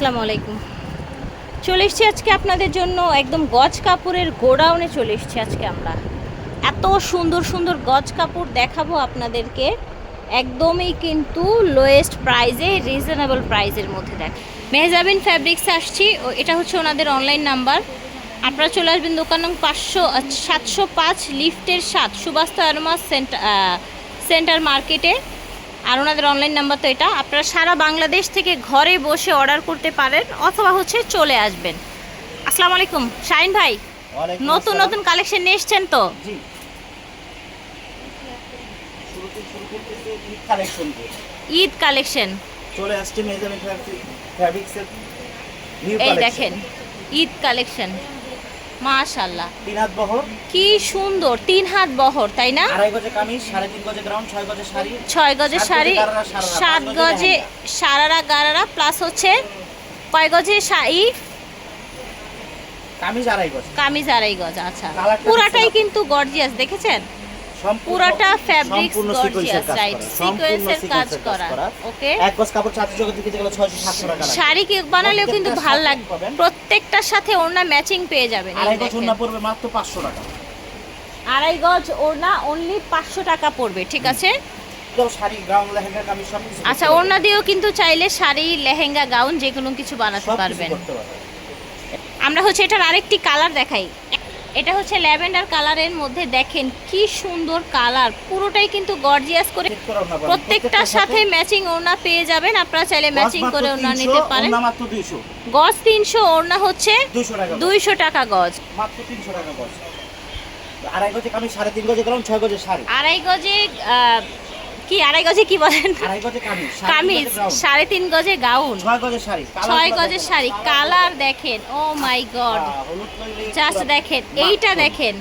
আসসালামু আলাইকুম। চলে এসেছি আজকে আপনাদের জন্য একদম গজ কাপড়ের গোডাউনে চলে এসেছি আজকে আমরা। এত সুন্দর সুন্দর গজ কাপড় দেখাবো আপনাদেরকে। একদমই কিন্তু লোয়েস্ট প্রাইজে রিজনেবল প্রাইজের মধ্যে দেখ। মেহজাবিন ফ্যাব্রিক্স আসছি। ও, এটা হচ্ছে ওনাদের অনলাইন নাম্বার আপনারা চলে আসবেন দোকান নং পাঁচশো সাতশো পাঁচ লিফটের সাত সুবাস্তা আরমাস সেন্টার সেন্টার মার্কেটে আর ওনাদের অনলাইন নাম্বার তো এটা। আপনারা সারা বাংলাদেশ থেকে ঘরে বসে অর্ডার করতে পারেন অথবা হচ্ছে চলে আসবেন। আসসালামু আলাইকুম। শাইন ভাই নতুন নতুন কালেকশন নিয়ে এসছেন তো? ঈদ কালেকশন চলে আসছে ফ্যাব্রিক্সের এই দেখেন ঈদ কালেকশন মাশাল্লাহ তিন হাত বহর। কি সুন্দর তিন হাত বহর তাই না? আড়াই গজে কামিজ সাড়ে তিন গজে গ্রাউন্ড ছয় গজে শাড়ি ছয় গজে শাড়ি সাত গজে সারারা গারারা প্লাস হচ্ছে কয় গজে শাড়ি? কামিজ আড়াই গজ। কামিজ আড়াই গজ আচ্ছা। পুরাটাই কিন্তু গর্জিয়াস দেখেছেন? পুরাটা সম্পূর্ণ গর্জিয়াস রাইট সিকোয়েন্সের কাজ করা। ওকে এক গজ কাপড় চারশো জগৎ দিকে যেগুলো ছয়শো টাকা শাড়ি কেক বানালেও কিন্তু ভালো লাগবে প্রত্যেকটার সাথে ওড়না ম্যাচিং পেয়ে যাবেন আড়াই গজ ওড়না পড়বে মাত্র পাঁচশো টাকা। আড়াই গজ ওড়না অনলি পাঁচশো টাকা পড়বে ঠিক আছে? আচ্ছা ওড়না দিয়েও কিন্তু চাইলে শাড়ি লেহেঙ্গা গাউন যে কোনো কিছু বানাতে পারবেন। আমরা হচ্ছে এটার আরেকটি কালার দেখাই। এটা হচ্ছে ল্যাভেন্ডার কালারের মধ্যে দেখেন কি সুন্দর কালার। পুরোটাই কিন্তু গর্জিয়াস করে। প্রত্যেকটার সাথে ম্যাচিং ওড়না পেয়ে যাবেন আপনারা চাইলে ম্যাচিং করে ওড়না নিতে পারেন। গজ তিনশো ওড়না হচ্ছে দুইশো টাকা গজ। দুইশো টাকা গজ। মাত্র তিনশো টাকা গজ। আড়াই গজে কামিজ সাড়ে তিন গজে গেলাম ছয় গজে শাড়ি? আড়াই গজে কি আড়াই গজে কি বলেন? কামিজ সাড়ে তিন গজে গাউন। ছয় গজে শাড়ি কালার গজের। শাড়ি কালার দেখেন ও মাই গড। জাস্ট দেখেন এইটা দেখেন।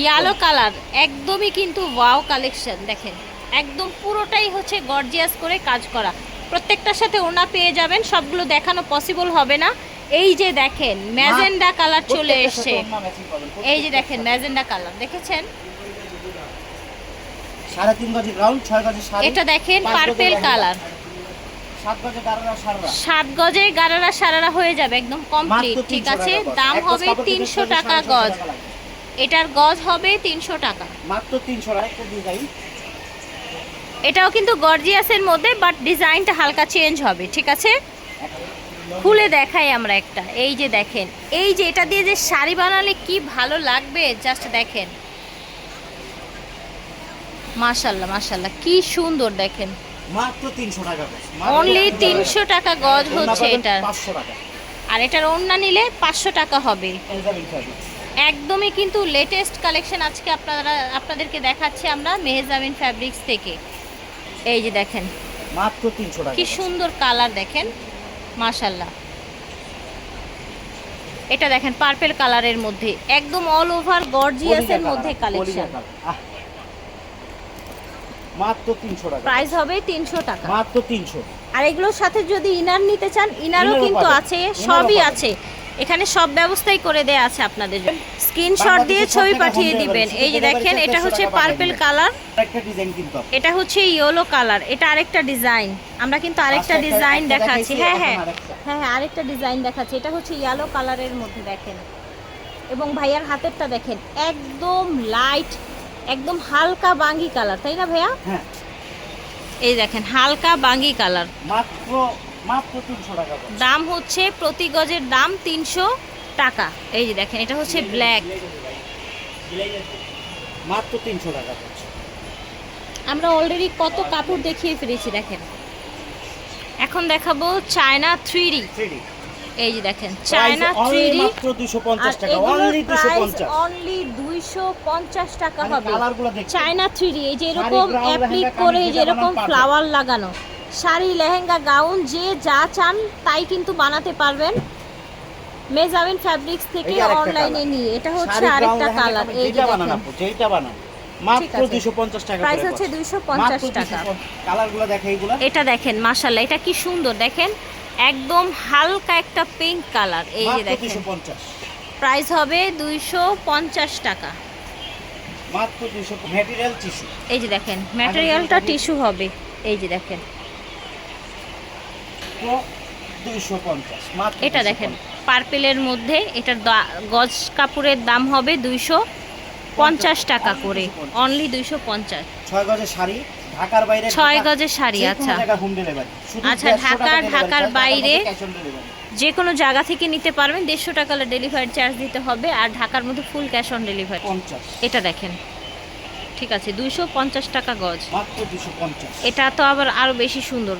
ইয়ালো কালার একদমই কিন্তু ওয়াও কালেকশন দেখেন। একদম পুরোটাই হচ্ছে গর্জিয়াস করে কাজ করা। প্রত্যেকটার সাথে ওনা পেয়ে যাবেন সবগুলো দেখানো পসিবল হবে না। এই যে দেখেন ম্যাজেন্ডা কালার চলে এসছে। এই যে দেখেন ম্যাজেন্ডা কালার দেখেছেন? সাড়ে তিন গজে গ্রাউন্ড ছয় গজে শাড়ি এটা দেখেন পার্পেল কালার সাত গজে গারারা সাররা। গারারা হয়ে যাবে একদম কমপ্লিট ঠিক আছে? দাম হবে তিনশো টাকা গজ। এটার গজ হবে তিনশো টাকা। মাত্র তিনশো টাকা ডিজাইন এটাও কিন্তু গর্জিয়াসের মধ্যে বাট ডিজাইনটা হালকা চেঞ্জ হবে ঠিক আছে? খুলে দেখাই আমরা একটা। এই যে দেখেন এই যে এটা দিয়ে যে শাড়ি বানালে কি ভালো লাগবে? জাস্ট দেখেন। মাশাল্লাহ মাশাল্লাহ কি সুন্দর দেখেন। মাত্র তিনশো টাকা গজ। অনলি তিনশো টাকা। গজ হচ্ছে এটার। পাঁচশো টাকা। আর এটার ওড়না নিলে পাঁচশো টাকা হবে। একদমই কিন্তু লেটেস্ট কালেকশন আজকে আপনারা আপনাদেরকে দেখাচ্ছি আমরা মেহজামিন ফ্যাব্রিক্স থেকে। এই যে দেখেন। মাত্র তিনশো টাকা কি সুন্দর কালার দেখেন। মাশাল্লাহ এটা দেখেন পার্পেল কালারের মধ্যে। একদম অল ওভার গর্জিয়াসের মধ্যে কালেকশন। মাত্র তিনশো টাকা। প্রাইস হবে তিনশো টাকা। মাত্র তিনশো। আর এগুলোর সাথে যদি ইনার নিতে চান ইনারও কিন্তু আছে সবই আছে। এখানে সব ব্যবস্থাই করে দেয়া আছে আপনাদের জন্য। স্ক্রিনশট দিয়ে ছবি পাঠিয়ে দিবেন। এই যে দেখেন এটা হচ্ছে 100 টাকা পার্পেল কালার একটা ডিজাইন কিনতে এটা হচ্ছে ইয়েলো কালার এটা আরেকটা ডিজাইন আমরা কিন্তু আরেকটা ডিজাইন দেখাচ্ছি। হ্যাঁ হ্যাঁ। হ্যাঁ হ্যাঁ আরেকটা ডিজাইন দেখাচ্ছি। এটা হচ্ছে ইয়েলো কালারের মধ্যে দেখেন। এবং ভাইয়ার হাতেরটা দেখেন। একদম লাইট একদম হালকা বাঙ্গি কালার তাই না ভাইয়া? হ্যাঁ। এই দেখেন হালকা বাঙ্গি কালার। মাত্র মাত্র তিনশো টাকা দাম হচ্ছে প্রতি গজের দাম তিনশো টাকা। এই যে দেখেন এটা হচ্ছে ব্ল্যাক। মাত্র তিনশো টাকা গজ। আমরা অলরেডি কত কাপড় দেখিয়ে ফেলেছি দেখেন। এখন দেখাবো চায়না থ্রি 3D এই যে দেখেন চায়না থ্রি মাত্র 250 টাকা অনলি 250 অনলি দুইশো পঞ্চাশ। টাকা হবে। চায়না থ্রি এই যে এরকম অ্যাপ্লিক করে যেরকম যেটা বানান ফ্লাওয়ার লাগানো। শাড়ি লেহেঙ্গা গাউন যে যা চান তাই কিন্তু বানাতে পারবেন। মেজামিন ফ্যাব্রিক্স থেকে এই যে অনলাইনে নিয়ে। এটা হচ্ছে আরেকটা কালার এই যে যেটা দেখেন যেটা বানান। মাত্র 250 টাকা প্রাইস হচ্ছে গজ। দুইশো পঞ্চাশ মাত্র টাকা। কালারগুলো দেখে এইগুলা। এটা দেখেন মাশাল্লাহ এটা কি সুন্দর। দেখেন একদম হালকা একটা পিঙ্ক কালার এই যে দেখেন। প্রাইস হবে দুইশো পঞ্চাশ টাকা। মাত্র 200 ম্যাটেরিয়াল টিস্যু এই যে দেখেন ম্যাটেরিয়ালটা টিস্যু হবে। এই যে দেখেন। এটা দেখেন পার্পেলের মধ্যে এটার গজ কাপড়ের দাম হবে দুইশো পঞ্চাশ টাকা করে। অনলি দুইশো পঞ্চাশ। ছয় গজের শাড়ি ঢাকার বাইরে ছয় ঢাকা- গজের শাড়ি, আচ্ছা। হোম ডেলিভারি আচ্ছা, 150 ঢাকা- ঢাকার বাইরে। যে কোনো জায়গা থেকে নিতে পারবেন দেড়শো টাকা ডেলিভারি চার্জ দিতে হবে আর ঢাকার মধ্যে ফুল ক্যাশ অন ডেলিভারি এটা দেখেন। ঠিক আছে দুইশো পঞ্চাশ টাকা গজ। দুশো এটা তো আবার আরও বেশি সুন্দর।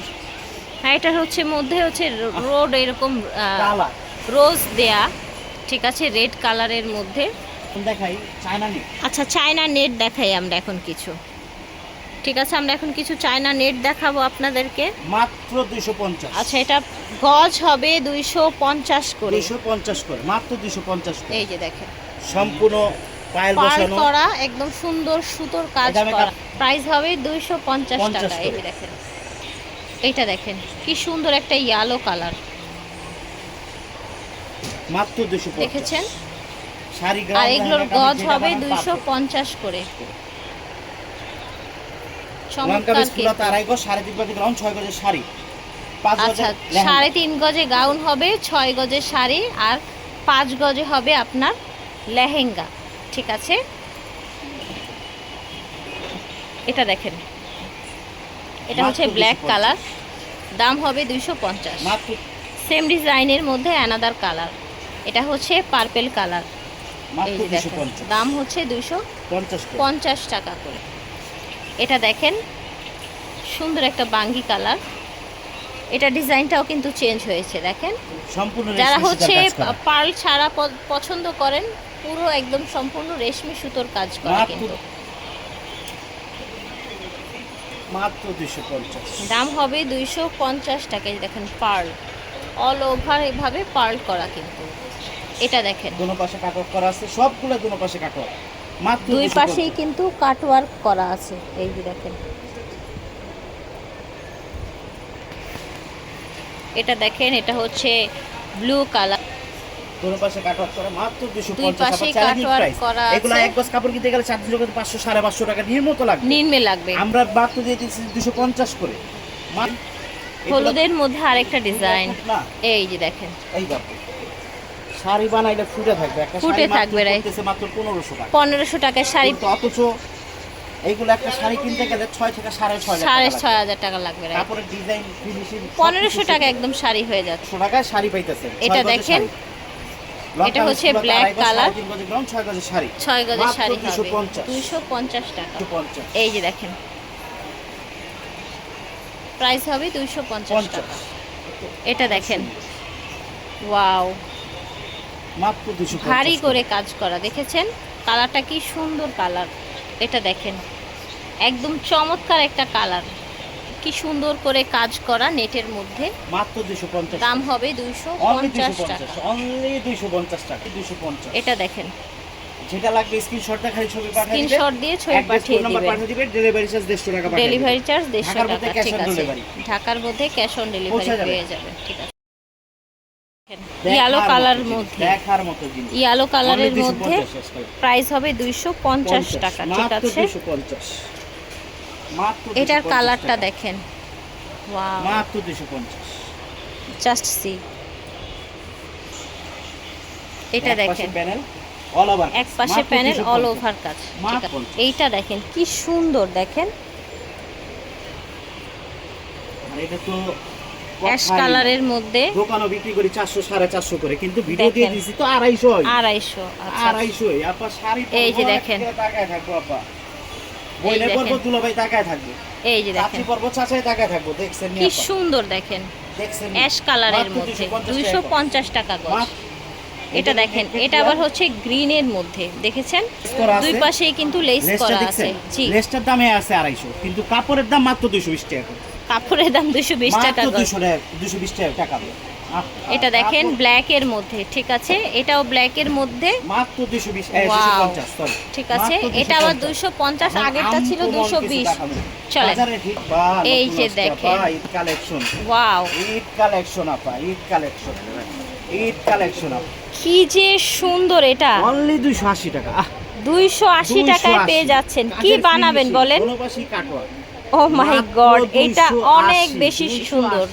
হ্যাঁ এটা হচ্ছে মধ্যে হচ্ছে রোড এরকম রোজ দেয়া। ঠিক আছে রেড কালারের মধ্যে। দেখাই আচ্ছা চায়না নেট দেখাই আমরা এখন কিছু। ঠিক আছে আমরা এখন কিছু চায়না নেট দেখাবো আপনাদেরকে। মাত্র দুইশো পঞ্চাশ। আচ্ছা এটা গজ হবে দুইশো পঞ্চাশ করে। দুইশো পঞ্চাশ করে মাত্র দুইশো পঞ্চাশ করে। এই যে দেখেন। সম্পূর্ণ পায়েল বসানো। করা একদম সুন্দর সুতোর কাজ করা। প্রাইস হবে দুইশো পঞ্চাশ টাকা এই দেখেন। এইটা দেখেন কি সুন্দর একটা ইয়েলো কালার মাত্র দুইশো দেখেছেন? আর এগুলোর গজ হবে বানান দুইশো perfect। পঞ্চাশ করে। আড়াই গজ সাড়ে তিন গজ গ্রাউন্ড ছয় গজের শাড়ি। আচ্ছা সাড়ে তিন গজে গাউন হবে ছয় গজের শাড়ি আর পাঁচ গজে হবে আপনার লেহেঙ্গা। ঠিক আছে? এটা দেখেন। এটা হচ্ছে ব্ল্যাক কালার দাম হবে দুইশো পঞ্চাশ। সেম ডিজাইনের মধ্যে অ্যানাদার কালার এটা হচ্ছে পার্পেল কালার দাম হচ্ছে দুইশো পঞ্চাশ টাকা করে। এটা দেখেন সুন্দর একটা বাঙ্গি কালার। এটা ডিজাইনটাও কিন্তু চেঞ্জ হয়েছে দেখেন। সম্পূর্ণ যারা হচ্ছে পার্ল ছাড়া পছন্দ করেন পুরো একদম সম্পূর্ণ রেশমি সুতোর কাজ করা কিন্তু। মাত্র দুশো পঞ্চাশ। দাম হবে দুইশো পঞ্চাশ টাকা দেখেন পার্ল। অল ওভার এভাবে পার্ল করা কিন্তু। এটা দেখেন। দুনো পাশে কাটক করা আছে সবগুলো দুনো পাশে কাটক দুই পাশেই কিন্তু কাটওয়ার্ক করা আছে এই যে দেখেন। এটা দেখেন এটা হচ্ছে ব্লু কালার। পাশে করা মাত্র এগুলো এক গজ কাপড় কিনতে গেলে চারশো টাকা পাঁচশো সাড়ে পাঁচশো টাকা নিয়ে মতো লাগবে। নির্মে লাগবে। আমরা মাত্র দিয়ে দিচ্ছি দুশো পঞ্চাশ করে। হলুদের মধ্যে আরেকটা ডিজাইন এই যে দেখেন। এই শাড়ি বানাইলে ফুটে থাকবে। একটা ফুটে থাকবে, মাত্র পনেরোশো টাকা। পনেরোশো টাকার শাড়ি। অথচ এইগুলো একটা শাড়ি কিনতে গেলে ছয় থেকে সাড়ে ছয় সাড়ে টাকা ছয় লাগবে। হাজার টাকা লাগবে? কাপড়ের ডিজাইন ফিনিশিং পনেরোশো টাকা একদম শাড়ি হয়ে যাচ্ছে। টাকায় শাড়ি পাইতেছে। এটা দেখেন, এটা হচ্ছে black color। ছয় গজের শাড়ি। ছয় গজের শাড়ি 250 হবে। দুইশো পঞ্চাশ। টাকা। এই যে দেখেন। প্রাইস হবে দুইশো পঞ্চাশ পঞ্চাশ। টাকা। এটা দেখেন। ওয়াও। মাত্র দুশো ভারী করে কাজ করা দেখেছেন? কালারটা কি সুন্দর কালার এটা দেখেন। একদম চমৎকার একটা কালার। কি সুন্দর করে কাজ করা নেটের মধ্যে। মাত্র দুশো পঞ্চাশ দাম হবে দুইশো অনলি দুশো পঞ্চাশ পঞ্চাশ টাকা। অনলি টাকা দুশো পঞ্চাশ। এটা দেখেন। যেটা লাগবে স্ক্রিনশটটা খালি ছবি পাঠিয়ে দিবে স্ক্রিনশট দিয়ে ছবি পাঠিয়ে নাম্বার পাঠিয়ে দিবে ডেলিভারি চার্জ দেড়শো টাকা পাঠিয়ে ডেলিভারি চার্জ দেড়শো ঢাকার মধ্যে টাকা ঠিক আছে। ঢাকার মধ্যে ক্যাশ অন ডেলিভারি পেয়ে যাবে ঠিক আছে। ইয়ালো কালার মধ্যে। দেখার মতো জিনিস। ইয়ালো কালারের মধ্যে প্রাইস হবে দুইশো পঞ্চাশ টাকা ঠিক আছে? মাত্র এটার কালারটা দেখেন। ওয়াও মাত্র দুশো পঞ্চাশ। জাস্ট সি এটা দেখেন। প্যানেল অল ওভার এক পাশে প্যানেল অল ওভার কাজ। মাত্র ঠিক আছে। 50 এইটা দেখেন কি সুন্দর দেখেন। এটা তো অ্যাশ কালারের মধ্যে দোকানও বিক্রি করি চারশো সাড়ে চারশো করে কিন্তু ভিডিও দিয়ে দিছি তো আড়াইশো আড়াইশো আচ্ছা আড়াইশো আপা শাড়ি এই যে দেখেন। তাকায় থাকব আপা? বইনে দেখেন। পর্ব দুলাভাই তাকায় থাকবে। এই যে চাচি দেখেন পর্ব চাচাই তাকায় থাকব দেখছেন নি কি সুন্দর দেখেন। দেখছেন অ্যাশ কালারের মধ্যে 250 দুইশো টাকা। পঞ্চাশ টাকা গজ। এটা দেখেন এটা আবার হচ্ছে গ্রিনের মধ্যে দেখেছেন? দুই পাশেই কিন্তু লেস করা আছে জি। লেসটার দামে আছে আড়াইশো কিন্তু কাপড়ের দাম মাত্র দুশো বিশ টাকা করে। কাপড়ের দাম দুশো বিশ টাকা দুশো বিশ টাকা এটা দেখেন ব্ল্যাক এর মধ্যে ঠিক আছে? এটাও ব্ল্যাক এর মধ্যে। মাত্র সরি ঠিক আছে? এটা আবার দুশো পঞ্চাশ। আগেরটা ছিল দুশো বিশ। চলেন। এই যে দেখেন। Eid collection. Wow. Eid collection আপা ঈদ কালেকশন। ঈদ কালেকশন আপা। কি যে সুন্দর এটা। অনলি দুইশো আশি টাকা। দুইশো আশি 280 টাকায় পেয়ে যাচ্ছেন। কি বানাবেন বলেন? কাটোয়া। ও মাই গড এটা অনেক বেশি 280, সুন্দর।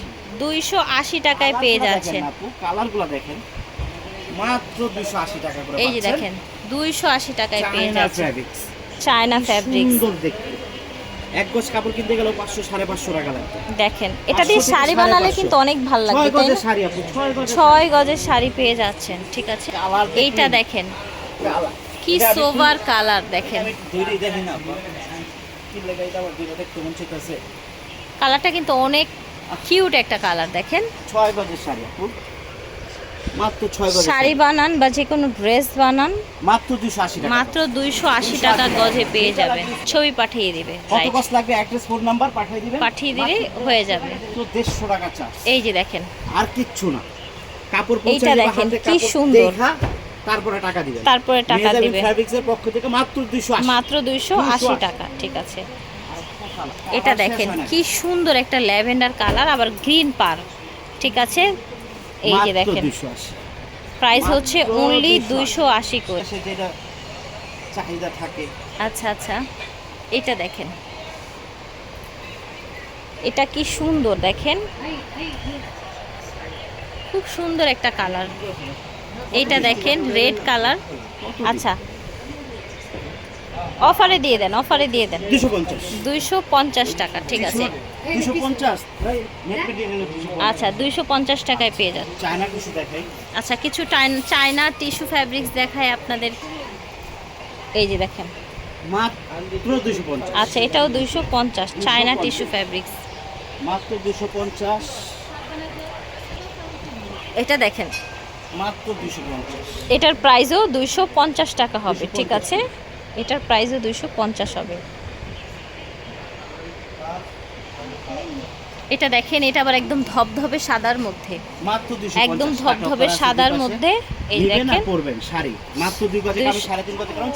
দুইশো আশি টাকায় পেয়ে যাচ্ছেন। কালারগুলো দেখেন। মাত্র 280 টাকা করে এই যে দেখেন দুইশো আশি টাকায় পেয়ে যাচ্ছেন। চায়না ফ্যাব্রিক্স সুন্দর দেখতে। এক গজ কাপড় কিনতে গেলেও পাঁচশো সাড়ে পাঁচশো টাকা লাগবে। দেখেন এটা দিয়ে শাড়ি বানালে কিন্তু অনেক ভালো লাগবে তাই শাড়ি আপু ছয় গজের শাড়ি। পেয়ে যাচ্ছেন ঠিক আছে? এইটা দেখেন। কি সোভার কালার এটা দেখেন কি লেগে এটা আমার দুইটা দেখতে মন চাইতেছে। কালারটা কিন্তু অনেক কিউট একটা কালার দেখেন। ছয় গজের শাড়ি আপু। মাত্র ছয় গজের শাড়ি বানান বা যে কোনো ড্রেস বানান মাত্র দুশো আশি টাকা। মাত্র দুইশো আশি টাকা গজে পেয়ে যাবেন। ছবি পাঠিয়ে দিবে কত? লাগবে? অ্যাড্রেস ফোন নাম্বার পাঠিয়ে দিবেন। পাঠিয়ে দিলে হয়ে যাবে। তো দেড়শো টাকা চার্জ। এই যে দেখেন। আর কিচ্ছু না। কাপড় এইটা দেখেন, কি সুন্দর। তারপরে টাকা দিবেন। তারপরে টাকা দিবে। ফ্যাব্রিক্স পক্ষ থেকে মাত্র দুশো আশি। মাত্র দুইশো আশি 280 টাকা ঠিক আছে। এটা দেখেন কি সুন্দর একটা ল্যাভেন্ডার কালার আবার গ্রিন পার ঠিক আছে? এই যে দেখেন। প্রাইস হচ্ছে অনলি 280 দুইশো আশি করে। যেটা চাহিদা থাকে। আচ্ছা আচ্ছা। এটা দেখেন। এটা কি সুন্দর দেখেন। খুব সুন্দর একটা কালার। এইটা দেখেন রেড কালার আচ্ছা। অফারে দিয়ে দেন অফারে দিয়ে দেন। দুইশো পঞ্চাশ। টাকা ঠিক আছে। আচ্ছা দুইশো পঞ্চাশ টাকায় পেয়ে যান। আচ্ছা কিছু চায়না টিস্যু ফ্যাব্রিক্স দেখায় আপনাদের। এই যে দেখেন। আচ্ছা এটাও দুইশো পঞ্চাশ চায়না টিস্যু ফ্যাব্রিক্স মাত্র দুশো পঞ্চাশ। এটা দেখেন মাত্র এটার প্রাইসও দুইশো পঞ্চাশ টাকা হবে ঠিক আছে? এটার প্রাইসও দুইশো পঞ্চাশ হবে। এটা দেখেন এটা আবার একদম ধবধবে সাদার মধ্যে। মাত্র একদম ধবধবে সাদার মধ্যে। এই দেখেন। পরবেন শাড়ি। মাত্র গজে কারণ গজে কারণ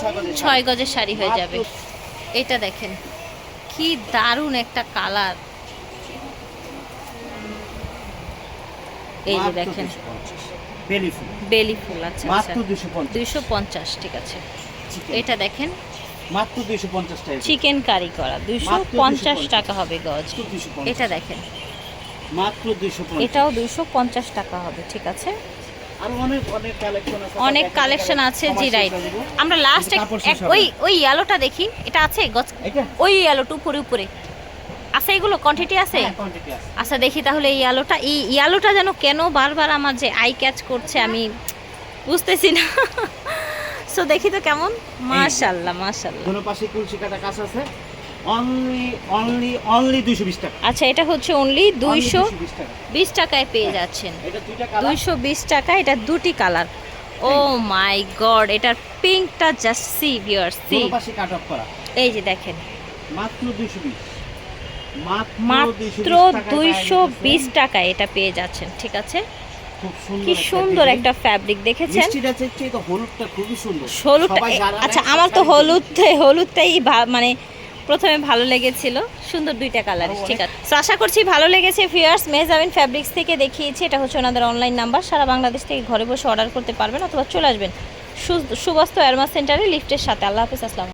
গজে শাড়ি। হয়ে যাবে। এটা দেখেন কি দারুণ একটা কালার। এই যে দেখেন। বেলি ফুল। বেলি ফুল আচ্ছা আচ্ছা। মাত্র দুশো পঞ্চাশ। দুইশো পঞ্চাশ ঠিক আছে। এটা দেখেন। মাত্র দুশো পঞ্চাশ টাকা চিকেন কারি। করা দুইশো পঞ্চাশ 250 টাকা হবে গজ। এটা দেখেন। মাত্র দুশো পঞ্চাশ। এটাও দুইশো পঞ্চাশ টাকা হবে ঠিক আছে। অনেক কালেকশন আছে। জি রাইট আমরা লাস্ট ওই ওই ইয়েলোটা দেখি। এটা আছে এটা? ওই ইয়েলোটা উপরে উপরে। আছে এগুলো? কোয়ান্টিটি আছে? হ্যাঁ, আছে। আচ্ছা দেখি তাহলে এই ইয়ালোটা এই ইয়ালোটা যেন কেন বারবার আমার যে আই ক্যাচ করছে আমি বুঝতেছি না। সো দেখি তো কেমন? মাশাল্লাহ মাশাল্লাহ। দোনো পাশে কুলসি কাটা কাজ আছে। অনলি অনলি অনলি দুইশো বিশ টাকা। আচ্ছা এটা হচ্ছে অনলি দুইশো 220 বিশ টাকায় পেয়ে যাচ্ছেন। কালার দুইশো বিশ টাকা এটা দুটি কালার ও মাই গড এটার পিঙ্কটা জাস্ট সি ভিউয়ার সি দোনো পাশে কাট অফ করা। এই যে দেখেন। মাত্র দুইশো বিশ। মাত্র মাত্র 220 টাকায় দুইশো বিশ টাকায় এটা পেয়ে যাচ্ছেন ঠিক আছে? কি সুন্দর একটা ফ্যাব্রিক দেখেছেন? হলুদটা আচ্ছা আমার তো হলুদ হলুদটাই মানে প্রথমে ভালো লেগেছিল। সুন্দর দুইটা কালার ঠিক আছে। তো আশা করছি ভালো লেগেছে ফিয়ার্স মেজাবিন ফ্যাব্রিক্স থেকে দেখিয়েছি এটা হচ্ছে ওনাদের অনলাইন নাম্বার সারা বাংলাদেশ থেকে ঘরে বসে অর্ডার করতে পারবেন অথবা চলে আসবেন। সুবাস্ত এয়ারমা সেন্টারে লিফটের সাথে। আল্লাহ হাফিজ আসসালাম